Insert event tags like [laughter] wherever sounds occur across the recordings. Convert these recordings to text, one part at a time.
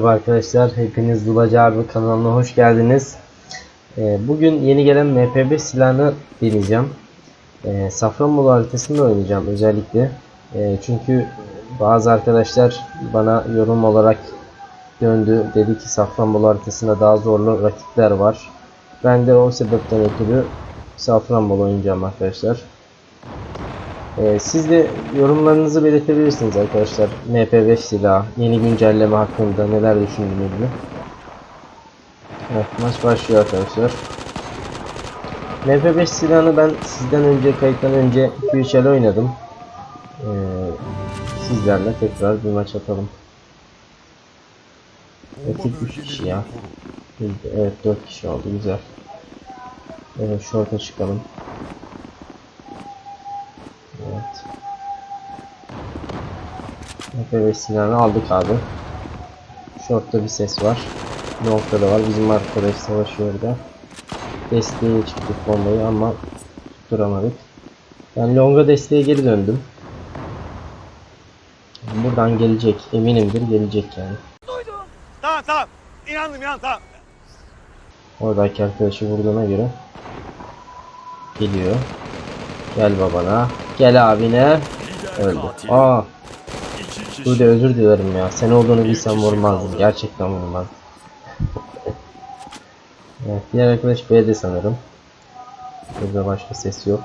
Merhaba arkadaşlar, hepiniz Dulacı abi kanalına hoş geldiniz. Ee, bugün yeni gelen MP5 silahını deneyeceğim. Ee, Safranbolu haritasında oynayacağım özellikle. Ee, çünkü bazı arkadaşlar bana yorum olarak döndü. Dedi ki Safranbolu haritasında daha zorlu rakipler var. Ben de o sebepten ötürü Safranbolu oynayacağım arkadaşlar. Ee, siz de yorumlarınızı belirtebilirsiniz arkadaşlar. MP5 silah, yeni güncelleme hakkında neler düşündüğünüzü. Evet maç başlıyor arkadaşlar. MP5 silahını ben sizden önce kayıttan önce 2-3 el oynadım. Ee, sizlerle tekrar bir maç atalım. Ekip 3 kişi ya. Evet 4 kişi oldu güzel. Evet short'a çıkalım. MP5 silahını aldık abi. Short'ta bir ses var. Long'da da var. Bizim arkadaş savaşıyor da. Desteğe çıktık bombayı ama tutturamadık. Ben Long'a desteğe geri döndüm. Buradan gelecek. Eminimdir gelecek yani. Tamam tamam. İnandım inandım tamam. Oradaki arkadaşı vurduğuna göre geliyor. Gel babana. Gel abine. Öldü. Aa, dur de özür dilerim ya. Sen olduğunu bilsem vurmazdım. Gerçekten vurmazdım. evet, diğer arkadaş B'de sanırım. Burada başka ses yok.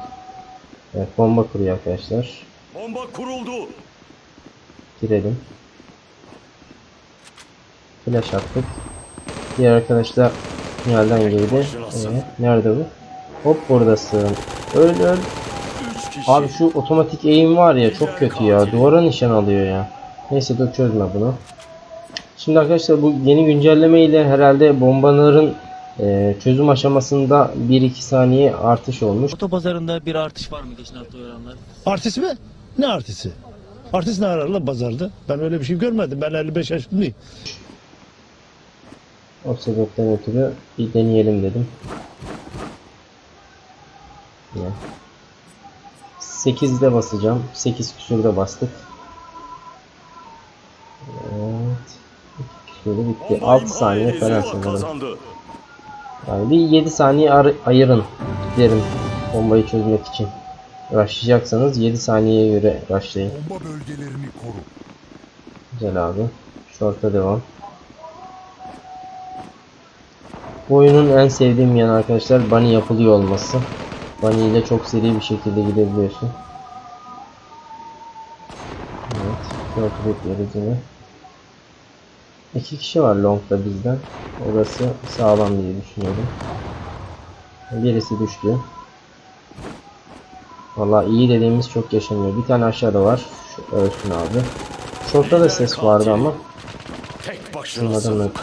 Evet, bomba kuruyor arkadaşlar. Bomba kuruldu. Girelim. Flash attık. Diğer arkadaşlar yerden girdi. Evet, nerede bu? Hop buradasın. Öl öl. Abi şu otomatik eğim var ya çok kötü ya. Duvara nişan alıyor ya. Neyse dur çözme bunu. Şimdi arkadaşlar bu yeni güncelleme ile herhalde bombaların e, çözüm aşamasında 1-2 saniye artış olmuş. Otopazarında bir artış var mı geçen hafta oranlar? Artist mi? Ne artisti? Artist ne arar lan pazarda? Ben öyle bir şey görmedim. Ben 55 yaşındayım. O sebepten ötürü bir deneyelim dedim. Ya. 8'de basacağım. 8 küsürde bastık. 2 küsürde bitti. Bomba 6 imha saniye falan sanırım. Yani bir 7 saniye ar- ayırın derim bombayı çözmek için. Rushlayacaksanız 7 saniyeye göre rushlayın. Bomba bölgelerini koru. Güzel abi. Short'a devam. Bu oyunun en sevdiğim yanı arkadaşlar bunny yapılıyor olması. Bunny ile çok seri bir şekilde gidebiliyorsun. Evet. Short'u bekliyoruz yine. İki kişi var long'da bizden. Orası sağlam diye düşünüyorum. Birisi düştü. Vallahi iyi dediğimiz çok yaşanıyor. Bir tane aşağıda var. Şu ölsün abi. Short'ta da ses vardı ama.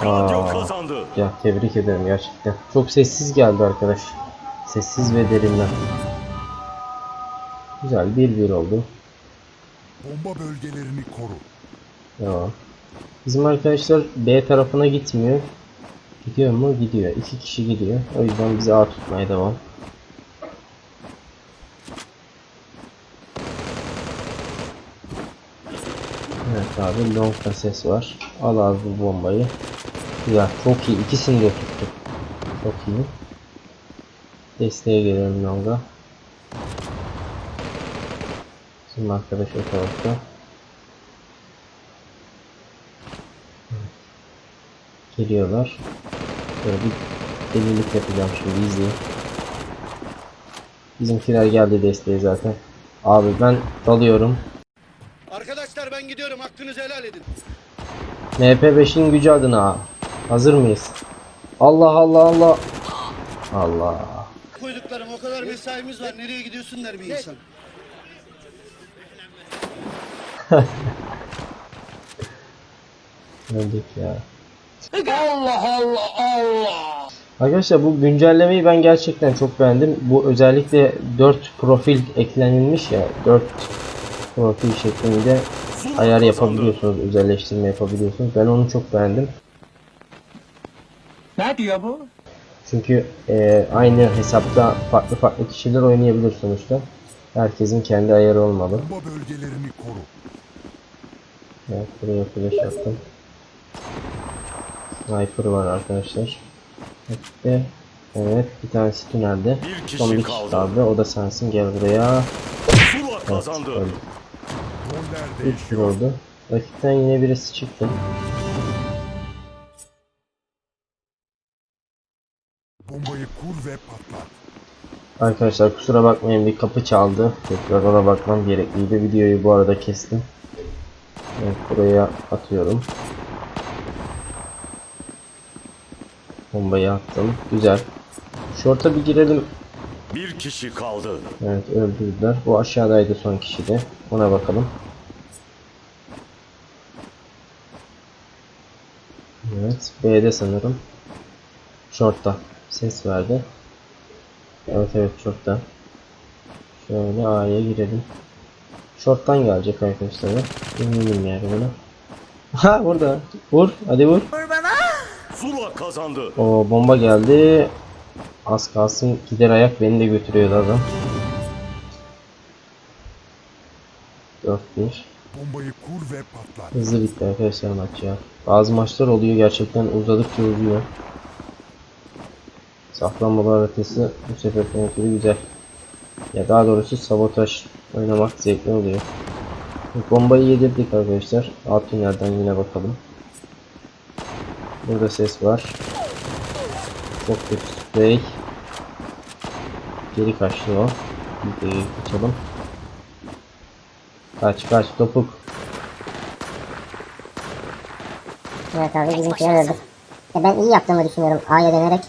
Aa. kazandı. Ya tebrik ederim gerçekten. Çok sessiz geldi arkadaş. Sessiz ve derinden. Güzel 1-1 oldu. Bomba bölgelerini koru. Devam. Bizim arkadaşlar B tarafına gitmiyor. Gidiyor mu? Gidiyor. İki kişi gidiyor. O yüzden bizi A tutmaya devam. Evet abi long'da ses var. Al abi bu bombayı. Güzel. Çok iyi. İkisini de tuttuk. Çok iyi. Desteğe gelelim long'a. Bizim arkadaş o tarafta. Geliyorlar. Böyle bir delilik yapacağım şimdi izleyin. Bizimkiler geldi desteğe zaten. Abi ben dalıyorum. Arkadaşlar ben gidiyorum hakkınızı helal edin. MP5'in gücü adına. Hazır mıyız? Allah Allah Allah. Allah. Koyduklarım o kadar mesaimiz var nereye gidiyorsun der bir insan. [laughs] Öldük ya. Allah Allah Allah. Arkadaşlar bu güncellemeyi ben gerçekten çok beğendim. Bu özellikle 4 profil eklenilmiş ya. 4 profil şeklinde ayar yapabiliyorsunuz, özelleştirme yapabiliyorsunuz. Ben onu çok beğendim. Ne diyor bu? Çünkü e, aynı hesapta farklı farklı kişiler oynayabilir sonuçta. Herkesin kendi ayarı olmalı. Bomba bölgelerini koru. Evet, buraya flash attım. Sniper var arkadaşlar. Evet, evet bir tanesi tünelde. Bir kişi Son bir kişi kaldı. kaldı. O da sensin. Gel buraya. Zula Evet, kazandı. öldü. Roller 3 değişiyor. oldu. Rakipten yine birisi çıktı. Bombayı kur ve patlat. Arkadaşlar kusura bakmayın bir kapı çaldı. Tekrar ona bakmam gerekliydi. Videoyu bu arada kestim. Evet buraya atıyorum. Bombayı attım. Güzel. Şorta bir girelim. Bir kişi kaldı. Evet öldürdüler. Bu aşağıdaydı son kişi de. Ona bakalım. Evet. B'de sanırım. Short'ta. Ses verdi. Evet evet short'ta. Şöyle A'ya girelim. Short'tan gelecek arkadaşlar. Eminim yani buna. [laughs] Ha burada. Vur. Hadi vur. Zula kazandı. O bomba geldi. Az kalsın gider ayak beni de götürüyordu adam. 4-1. Bombayı kur ve patlat. Hızlı bitti arkadaşlar maç ya. Bazı maçlar oluyor gerçekten uzadıkça uzuyor. Safranbolu haritası bu sefer ötürü güzel. Ya daha doğrusu sabotaj oynamak zevkli oluyor. Bombayı yedirdik arkadaşlar. Alt tünelden yine bakalım. Burada ses var. Çok kötü sprey. Geri kaçtı o. Bir de kaçalım. Kaç kaç topuk. Evet abi bizimkiler öldü. Ya ben iyi yaptığımı düşünüyorum A'ya dönerek.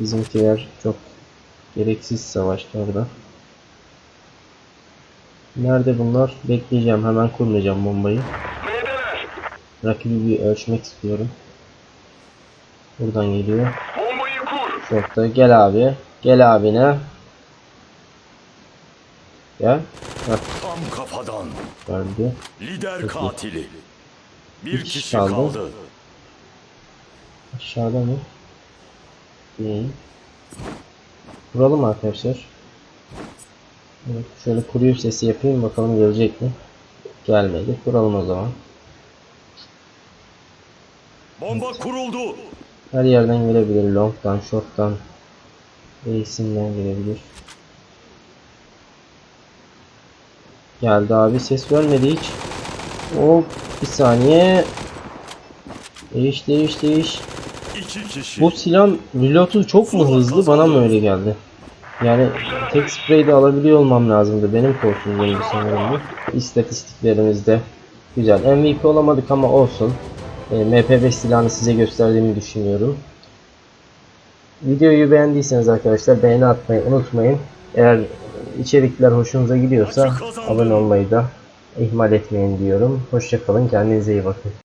Bizimkiler çok gereksiz savaştı orada. Nerede bunlar? Bekleyeceğim. Hemen kurmayacağım bombayı. Rakibi bir ölçmek istiyorum. Buradan geliyor. Bombayı kur. Şortta. Gel abi. Gel abine. Gel. Heh, Tam kafadan. öldü. Lider katili. Bir kişi kişi kaldı. kaldı. Aşağıda mı? Değil. Kuralım arkadaşlar. Evet, şöyle kuruyor sesi yapayım bakalım gelecek mi? Gelmedi. Kuralım o zaman. Bomba kuruldu. Her yerden gelebilir. Long'dan, short'tan, Ace'inden gelebilir. Geldi abi. Ses vermedi hiç. Hop. Bir saniye. Değiş değiş değiş. Bu silahın reload'u çok mu hızlı bana mı öyle geldi? Yani tek spreyde alabiliyor olmam lazımdı. Benim korkumdaydı sanırım bu. İstatistiklerimizde güzel. MVP olamadık ama olsun. E, MP5 silahını size gösterdiğimi düşünüyorum. Videoyu beğendiyseniz arkadaşlar beğeni atmayı unutmayın. Eğer içerikler hoşunuza gidiyorsa abone olmayı da ihmal etmeyin diyorum. Hoşçakalın. Kendinize iyi bakın.